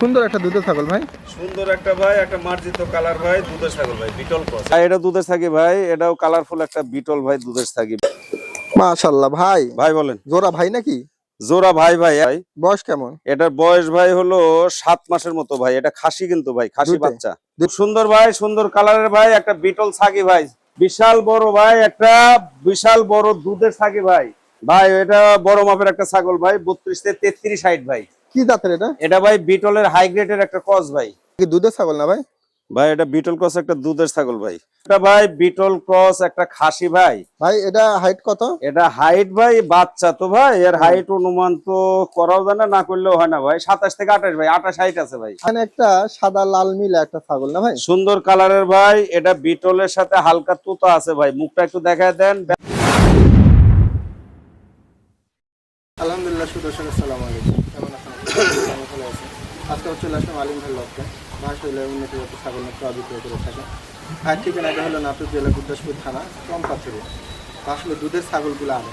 সুন্দর একটা দুধের ছাগল ভাই। সুন্দর একটা ভাই একটা মার্জিত কালার ভাই দুধের ছাগল ভাই বিটল ক্রস ভাই এটা দুধের থাকি ভাই এটাও কালারফুল একটা বিটল ভাই দুধের থাকি মাশাল্লাহ ভাই। ভাই বলেন। জোড়া ভাই নাকি? জোড়া ভাই ভাই ভাই। বয়স কেমন? এটার বয়স ভাই হলো সাত মাসের মতো ভাই এটা খাসি কিন্তু ভাই খাসি বাচ্চা। সুন্দর ভাই সুন্দর কালারের ভাই একটা বিটল ছাগি ভাই। বিশাল বড় ভাই একটা বিশাল বড় দুধের ছাগি ভাই। ভাই এটা বড় মাপের একটা ছাগল ভাই বত্রিশ থেকে তেত্রিশ হাইট ভাই। কি জাতের এটা? এটা ভাই বিটলের হাই গ্রেডের একটা ক্রস ভাই। কি দুধের ছাগল না ভাই? ভাই এটা বিটল ক্রস একটা দুধের ছাগল ভাই। এটা ভাই বিটল ক্রস একটা খাসি ভাই। ভাই এটা হাইট কত? এটা হাইট ভাই বাচ্চা তো ভাই এর হাইট অনুমান তো করাও জানে না করলেও হয় না ভাই। সাতাশ থেকে আঠাশ ভাই আঠাশ হাইট আছে ভাই। এখানে একটা সাদা লাল মিলা একটা ছাগল না ভাই? সুন্দর কালারের ভাই এটা বিটলের সাথে হালকা তুতা আছে ভাই। মুখটা একটু দেখায় দেন। আলহামদুলিল্লাহ সুদর্শন আসসালামু আলাইকুম কেমন আছেন আপনারা? আমি ভালো আছি আজকে চলে আসলাম আলিম ভাই লক্ষ্যে। ভাই শৈলের উন্নতি যাতে ছাগল মাত্র বিক্রয় করে থাকে। আর ঠিকানাটা হলো নাটক জেলা গুরদাসপুর থানা চম্পাচুরি আসলে দুধের ছাগলগুলো আনে।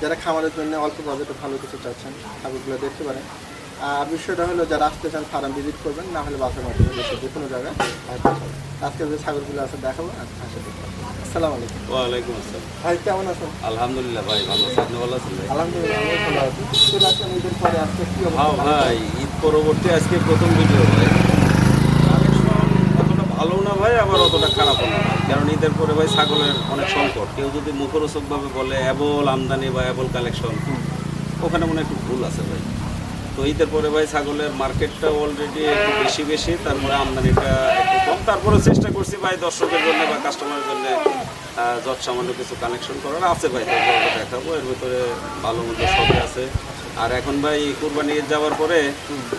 যারা খামারের জন্য অল্প বাজেটে ভালো কিছু চাচ্ছেন ছাগলগুলো দেখতে পারেন। আর বিষয়টা হলো যারা আসতে চান ফার্ম ভিজিট করবেন না হলে বাসার মাধ্যমে দেশের যে কোনো জায়গায়। আজকে যে ছাগলগুলো আছে দেখাবো আর আসে দেখব আসসালামু আলাইকুম। ওয়ালাইকুম আসসালাম। ভাই কেমন আছেন? আলহামদুলিল্লাহ ভাই ভালো। আছি আপনি ভালো আছেন আলহামদুলিল্লাহ আমি ভালো আছি। চলে আসলাম ঈদের পরে আজকে কি হ্যাঁ ভাই পরবর্তী আজকে প্রথম ভিডিও ভাই। অতটা ভালো না ভাই, আবার অতটা খারাপ না। কারণ ঈদের পরে ভাই ছাগলের অনেক সংকট। কেউ যদি মুখরোচকভাবে বলে অ্যাবল আমদানি বা অ্যাবল কালেকশন ওখানে মনে একটু ভুল আছে ভাই। তো ঈদের পরে ভাই ছাগলের মার্কেটটা অলরেডি একটু বেশি বেশি, তারপরে আমদানিটা একটু কম। তারপরে চেষ্টা করছি ভাই দর্শকের জন্য বা কাস্টমারের জন্য যত সামান্য কিছু কানেকশন করার। আছে ভাই দেখাবো। এর ভিতরে ভালো মতো সবই আছে। আর এখন ভাই কুরবানি ঈদ যাওয়ার পরে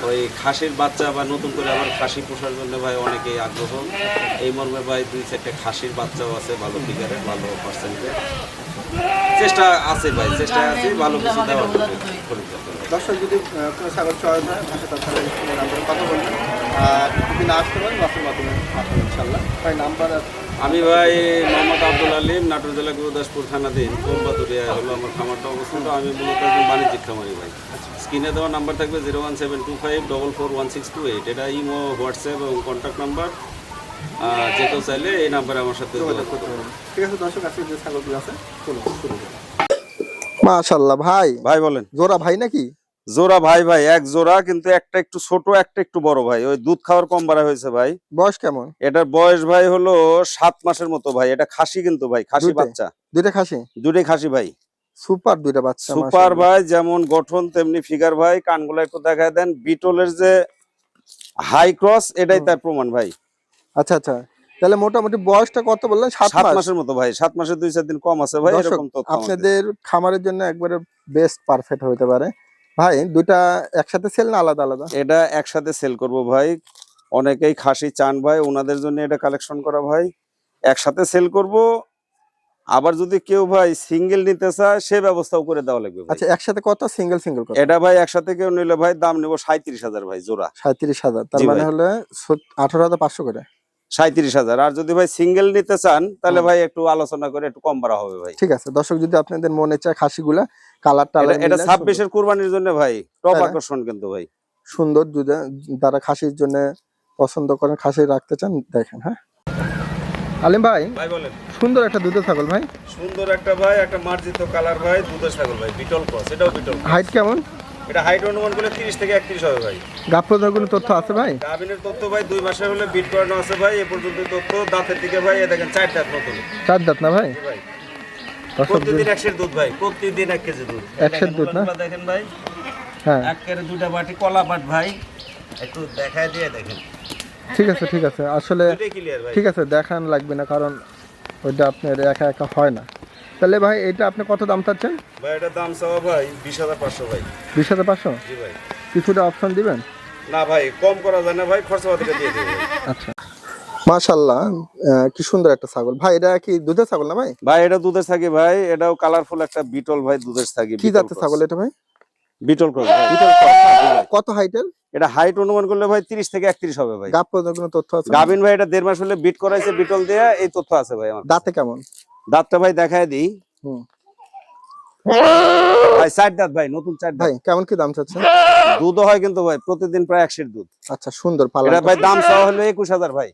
ওই খাসির বাচ্চা বা নতুন করে আবার খাসি পোষার জন্য ভাই অনেকেই আগ্রহ। এই মর্মে ভাই দুই চারটে খাসির বাচ্চাও আছে ভালো ফিগারে ভালো পার্সেন্টে চেষ্টা আছে ভাই চেষ্টা আছে ভালো কিছু দেওয়ার জন্য দর্শক যদি কোনো ছাগল চয়েস হয় তার কথা বলবেন। আর যদি না আসতে পারেন বাসের মাধ্যমে আসবেন ইনশাল্লাহ ভাই নাম্বার আর আমি ভাই মোহাম্মদ আব্দুল আলিম নাটোর জেলা গুরুদাসপুর থানাধীন। কোলবাতুরিয়া হলো আমার খামারটা অবস্থিত। আমি মূলত একজন বাণিজ্যিক খামারি ভাই। স্ক্রিনে দেওয়া নাম্বার থাকবে zero one seven two five double four one six two eight. এটা ইমো হোয়াটসঅ্যাপ এবং কন্ট্যাক্ট নাম্বার। যে কেউ চাইলে এই নাম্বারে আমার সাথে যোগাযোগ করতে পারেন। ঠিক আছে দর্শক আজকে যে ছাগলগুলো আছে চলুন শুরু মাশাল্লাহ ভাই। ভাই বলেন। জোড়া ভাই নাকি? জোড়া ভাই ভাই এক জোড়া কিন্তু একটা একটু ছোট একটা একটু বড় ভাই। ওই দুধ খাওয়ার কম বাড়া হয়েছে ভাই। বয়স কেমন? এটার বয়স ভাই হলো সাত মাসের মতো ভাই। এটা খাসি কিন্তু ভাই খাসি বাচ্চা। দুইটা খাসি? দুটোই খাসি ভাই। সুপার দুইটা বাচ্চা সুপার ভাই যেমন গঠন তেমনি ফিগার ভাই। কানগুলো একটু দেখায় দেন। বিটলের যে হাই ক্রস এটাই তার প্রমাণ ভাই। আচ্ছা আচ্ছা। তাহলে মোটামুটি বয়সটা কত বললেন? সাত মাসের মতো ভাই। সাত মাসের দুই চার দিন কম আছে ভাই এরকম আপনাদের খামারের জন্য একবারে বেস্ট পারফেক্ট হতে পারে। ভাই দুইটা একসাথে সেল না আলাদা আলাদা? এটা একসাথে সেল করব ভাই। অনেকেই খাসি চান ভাই ওনাদের জন্য এটা কালেকশন করা ভাই। একসাথে সেল করব। আবার যদি কেউ ভাই সিঙ্গেল নিতে চায় সে ব্যবস্থাও করে দেওয়া লাগবে আচ্ছা একসাথে কত সিঙ্গেল সিঙ্গেল এটা ভাই একসাথে কেউ নিলে ভাই দাম নেব সাঁত্রিশ হাজার ভাই জোড়া। সাঁত্রিশ হাজার তার মানে। হলে আঠারো হাজার পাঁচশো করে। সাঁত্রিশ হাজার। আর যদি ভাই সিঙ্গেল নিতে চান তাহলে ভাই একটু আলোচনা করে একটু কম বাড়া হবে ভাই। ঠিক আছে দর্শক যদি আপনাদের মনে চায় খাসিগুলা কালার এটা- টালার এটা ছাব্বিশের কুরবানির জন্য ভাই টপ আকর্ষণ কিন্তু ভাই। সুন্দর যদি যারা খাসির জন্য পছন্দ করেন খাসি রাখতে চান দেখেন হ্যাঁ। আলিম ভাই ভাই বলেন। সুন্দর একটা দুধের ছাগল ভাই। সুন্দর একটা ভাই একটা মার্জিত কালার ভাই দুধের ছাগল ভাই বিটল ক্রস এটাও বিটল হাইট কেমন? এটা হাইট অনুমান করলে তিরিশ থেকে একত্রিশ হবে ভাই। গাপ্রদার কোনো তথ্য আছে ভাই? গাভিনের তথ্য ভাই দুই মাসের হলে বিট করানো আছে ভাই এ পর্যন্ত তথ্য। দাঁতের দিকে ভাই এ দেখেন চার দাঁত নতুন। চার দাঁত না ভাই? ভাই। প্রতিদিন একশের দুধ ভাই প্রতিদিন এক কেজি দুধ। এক সের দুধ না? দেখেন ভাই হ্যাঁ। এক কেরে দুটা বাটি কলা পাট ভাই। একটু দেখায় দিয়ে দেখেন। ঠিক আছে ঠিক আছে। আসলে ঠিক আছে দেখান লাগবে না কারণ ওইটা আপনার একা একা হয় না। তাহলে ভাই এটা আপনি কত দাম চাচ্ছেন? ভাই এটার দাম চাওয়া ভাই বিশ হাজার পাঁচশো ভাই। বিশ হাজার পাঁচশো? জি ভাই। কিছুটা অপশন দিবেন? না ভাই কম করা যায় না ভাই খরচা দিয়ে দেবে আচ্ছা। মাশাল্লাহ কি সুন্দর একটা ছাগল। ভাই এটা কি দুধের ছাগল না ভাই? ভাই এটা দুধের থাকি ভাই এটাও কালারফুল একটা বিটল ভাই দুধের থাকি কি জাতের ছাগল এটা ভাই? Beetal cross Beetal cross. কত হাইটের এটা হাইট অনুমান করলে ভাই তিরিশ থেকে একত্রিশ হবে ভাই। গাপ পর্যন্ত কোনো তথ্য আছে? গাভিন ভাই এটা দেড় মাস হলে বিট করাইছে বিটল দিয়ে এই তথ্য আছে ভাই আমার দাঁতে কেমন? দাঁতটা ভাই দেখায় দিই। ভাই চার দাঁত ভাই নতুন চার ভাই কেমন কি দাম দুধও হয় কিন্তু ভাই প্রতিদিন প্রায় একশির দুধ। আচ্ছা সুন্দর এটা ভাই দাম হলো একুশ হাজার ভাই।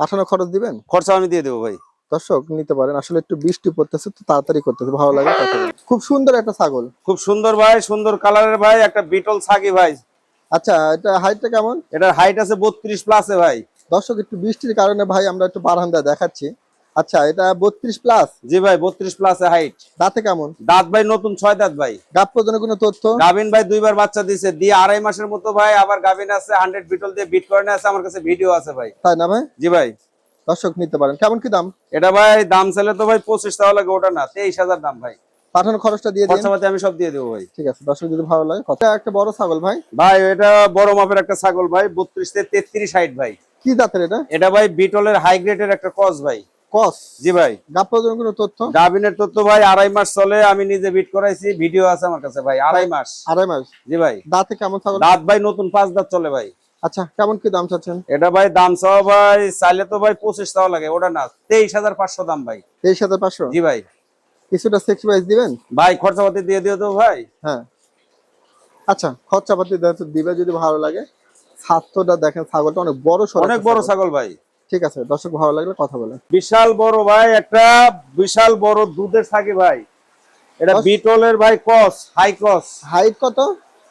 পাঠানো খরচ দিবেন? খরচা আমি দিয়ে দেবো ভাই। দর্শক নিতে পারেন। আসলে একটু বৃষ্টি পড়তেছে তো তাড়াতাড়ি করতেছে ভালো লাগে খুব সুন্দর একটা ছাগল। খুব সুন্দর ভাই সুন্দর কালারের ভাই একটা বিটল ছাগি ভাই। আচ্ছা এটা হাইটটা কেমন? এটার হাইট আছে বত্রিশ প্লাসে ভাই। দর্শক একটু বৃষ্টির কারণে ভাই আমরা একটু বারান্দা দেখাচ্ছি। আচ্ছা এটা বত্রিশ প্লাস জি ভাই বত্রিশ প্লাস হাইট দাঁতে কেমন? দাঁত ভাই নতুন ছয় দাঁত ভাই। গাপ পর্যন্ত কোনো তথ্য? গাভিন ভাই দুইবার বাচ্চা দিছে দিয়ে আড়াই মাসের মতো ভাই আবার গাভিন আছে হান্ড্রেড বিটল দিয়ে বিট করে আছে আমার কাছে ভিডিও আছে ভাই। তাই না ভাই? জি ভাই। দর্শক নিতে পারেন। কেমন কি দাম? এটা ভাই দাম চাইলে তো ভাই পঁচিশ টাকা লাগে ওটা না তেইশ হাজার দাম ভাই। পাঠানো খরচটা দিয়ে দিন। আমি সব দিয়ে দেবো ভাই। ঠিক আছে দর্শক যদি ভালো লাগে কথা একটা বড় ছাগল ভাই। ভাই এটা বড় মাপের একটা ছাগল ভাই বত্রিশ থেকে তেত্রিশ হাইট ভাই। কি জাতের এটা? এটা ভাই বিটলের হাই গ্রেডের একটা কস ভাই। কস। জি ভাই। কোনো তথ্য? গাভিনের তথ্য ভাই আড়াই মাস চলে আমি নিজে বিট করাইছি ভিডিও আছে আমার কাছে ভাই আড়াই মাস। আড়াই মাস? জি ভাই। দাঁতে কেমন ছাগল? দাঁত ভাই নতুন পাঁচ দাঁত চলে ভাই। আচ্ছা কেমন কি দাম চাচ্ছেন? এটা ভাই দাম চাওয়া ভাই চাইলে তো ভাই পঁচিশ টাকা লাগে ওটা না তেইশ হাজার পাঁচশো দাম ভাই। তেইশ হাজার পাঁচশো? জি ভাই। কিছুটা সেক্স প্রাইস দিবেন? ভাই খরচাপাতি দিয়ে দিও তো ভাই। হ্যাঁ। আচ্ছা খরচাপাতি দিবে যদি ভালো লাগে স্বাস্থ্যটা দেখেন ছাগলটা অনেক বড় অনেক বড়। ছাগল ভাই। ঠিক আছে দর্শক ভালো লাগলে কথা বলেন। বিশাল বড় ভাই একটা বিশাল বড় দুধের থাকি ভাই। এটা বিটলের ভাই কস হাই কস। হাইট কত?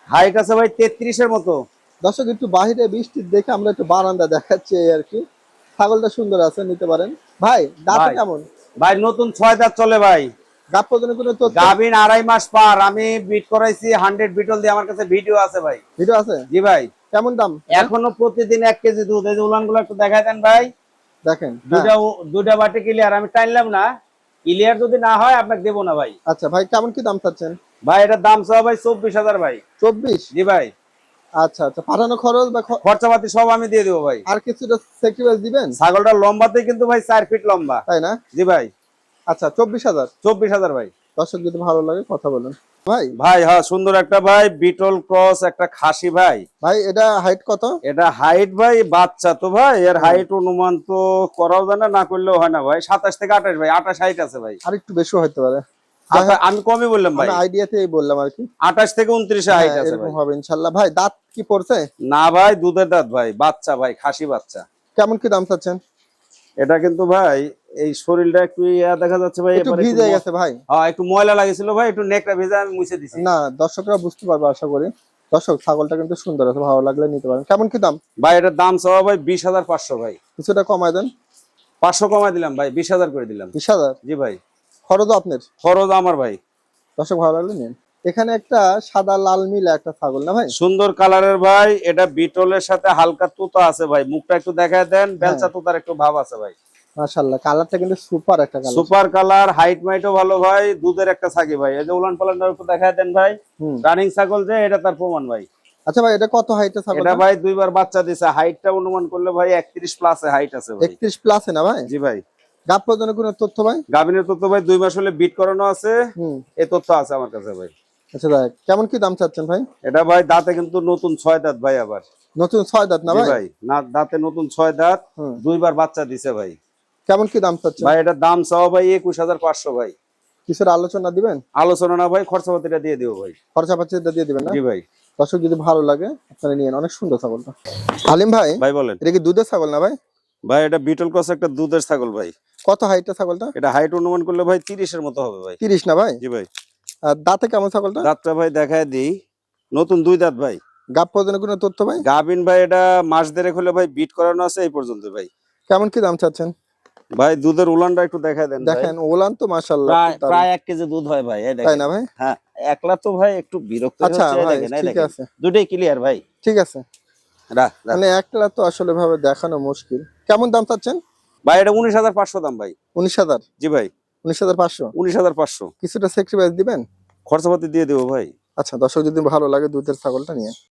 হাইট আছে ভাই তেত্রিশের মতো। দর্শক একটু বাহিরে বৃষ্টি দেখে আমরা একটু বারান্দা দেখাচ্ছি আর কি। ছাগলটা সুন্দর আছে নিতে পারেন। ভাই দাঁত কেমন? ভাই নতুন ছয় দাঁত চলে ভাই। গাপ পর্যন্ত কোনো তথ্য? গাভিন আড়াই মাস পার। আমি বিট করাইছি হান্ড্রেড বিটল দিয়ে আমার কাছে ভিডিও আছে ভাই। ভিডিও আছে? জি ভাই। কেমন দাম? এখনও প্রতিদিন এক কেজি দুধ। এই যে উলানগুলো একটু দেখাই দেন ভাই। দেখেন হ্যাঁ। দুইটা দুইটা বাটি ক্লিয়ার আমি টাইনলাম না। ক্লিয়ার যদি না হয় আপনাকে দেবো না ভাই। আচ্ছা ভাই কেমন কি দাম চাচ্ছেন? ভাই এটার দাম চাও ভাই চব্বিশ হাজার ভাই। চব্বিশ? জি ভাই। আচ্ছা আচ্ছা। পাঠানো খরচ বা খরচাপাতি সব আমি দিয়ে দেবো ভাই। আর কিছুটা দিবেন? ছাগলটা লম্বাতে কিন্তু ভাই চার ফিট লম্বা। তাই না? জি ভাই। আচ্ছা চব্বিশ হাজার? চব্বিশ হাজার ভাই। দর্শক যদি ভালো লাগে কথা বলুন। ভাই? ভাই হ্যাঁ সুন্দর একটা ভাই বিটল ক্রস একটা খাসি ভাই। ভাই এটা হাইট কত? এটা হাইট ভাই বাচ্চা তো ভাই এর হাইট অনুমান তো করাও যায় না না করলেও হয় না ভাই। সাতাশ থেকে আঠাশ ভাই আঠাশ হাইট আছে ভাই। আর একটু বেশি হতে পারে। আমি কমই বললাম ভাই। আইডিয়াতেই বললাম আর কি। আঠাশ থেকে উনত্রিশে হাইট হ্যাঁ, আছে এরকম হবে ইনশাল্লাহ। ভাই দাঁত কি পড়ছে? না ভাই দুধের দাঁত ভাই বাচ্চা ভাই খাসি বাচ্চা। কেমন কি দাম চাচ্ছেন? এটা কিন্তু ভাই এই শরীরটা একটু ইয়া দেখা যাচ্ছে ভাই একটু ভিজে গেছে ভাই। হ্যাঁ একটু ময়লা লাগেছিল ভাই একটু নেকটা ভেজে আমি মুছে দিছি। না দর্শকরা বুঝতে পারবে আশা করি। দর্শক ছাগলটা কিন্তু সুন্দর আছে ভালো লাগলে নিতে পারেন। কেমন কি দাম? ভাই এটার দাম চাওয়া ভাই বিশ হাজার পাঁচশো ভাই। কিছুটা কমায় দেন। পাঁচশো কমাই দিলাম ভাই বিশ হাজার করে দিলাম। বিশ হাজার? জি ভাই। খরচও আপনার? খরচ আমার ভাই। দর্শক ভালো লাগলে নিন। এখানে একটা সাদা লাল মিলা একটা ছাগল না ভাই? সুন্দর কালারের ভাই এটা বিটলের সাথে হালকা তুতা আছে ভাই মুখটা একটু দেখায় দেন হ্যাঁ। বেলচা তুতার একটু ভাব আছে ভাই। মাশাল্লাহ কালারটা কিন্তু সুপার একটা কালার। সুপার কালার হাইট মাইটও ভালো ভাই দুধের একটা ছাগি ভাই। এই যে উলান দেন ভাই রানিং ছাগল যে এটা তার প্রমাণ ভাই। আচ্ছা ভাই এটা কত হাইটের ছাগল এটা ভাই? দুইবার বাচ্চা দিছে হাইটটা অনুমান করলে ভাই একত্রিশ প্লাসে হাইট আছে ভাই। প্লাসে না ভাই? জি ভাই। কোনো তথ্য ভাই? তথ্য ভাই দুই মাস হলে বিট করানো আছে। এই তথ্য আছে আমার কাছে ভাই। আচ্ছা দেখ কেমন কি দাম চাচ্ছেন ভাই? এটা ভাই দাঁতে কিন্তু নতুন ছয় দাঁত ভাই আবার। নতুন ছয় দাঁত না ভাই? ভাই না দাঁতে নতুন ছয় দাঁত দুইবার বাচ্চা দিছে ভাই। কেমন কি দাম চাচ্ছেন? ভাই এটার দাম চাও ভাই একুশ হাজার পাঁচশো ভাই। কিসের আলোচনা দিবেন? আলোচনা না ভাই খরচাপাতিটা দিয়ে দিও ভাই। খরচা পাচ্ছিটা দিয়ে দিবেন না? জি ভাই। দর্শক যদি ভালো লাগে আপনারা নিয়ে অনেক সুন্দর ছাগলটা। আলিম ভাই ভাই বলেন। এটা কি দুধের ছাগল না ভাই? ভাই এটা বিটল ক্রস একটা দুধের ছাগল ভাই। কত হাইটের ছাগলটা? এটা হাইট অনুমান করলে ভাই তিরিশের মতো হবে ভাই। তিরিশ না ভাই? জি ভাই। আর দাঁতে কেমন ছাগলটা? দাঁতটা ভাই দেখায় দিই। নতুন দুই দাঁত ভাই। গাপ পর্যন্ত কোনো তথ্য ভাই? গাবিন ভাই এটা মাস দেড়েক হলে ভাই বিট করানো আছে এই পর্যন্ত ভাই। কেমন কি দাম চাচ্ছেন? ভাই দুধের উলানটা একটু দেখায় দেন দেখেন ওলান তো মাশাল্লাহ প্রায় খুব দারুণ। প্রায় এক কেজি দুধ হয় ভাই এই তাই না ভাই? হ্যাঁ একলা তো ভাই একটু বিরক্ত আচ্ছা হচ্ছে, দেখেন, এই ঠিক দেখেন। আছে। দুটোই ক্লিয়ার ভাই। ঠিক আছে। মানে একলা তো আসলে ভাবে দেখানো মুশকিল। কেমন দাম চাচ্ছেন? ভাই এটা উনিশ হাজার পাঁচশো দাম ভাই। উনিশ হাজার? জি ভাই। উনিশ হাজার পাঁচশো? উনিশ হাজার পাঁচশো। কিছুটা সেক্রিফাইস দিবেন? খরচাপাতি দিয়ে দেবো ভাই। আচ্ছা দর্শক যদি ভালো লাগে দুধের ছাগলটা নিয়ে।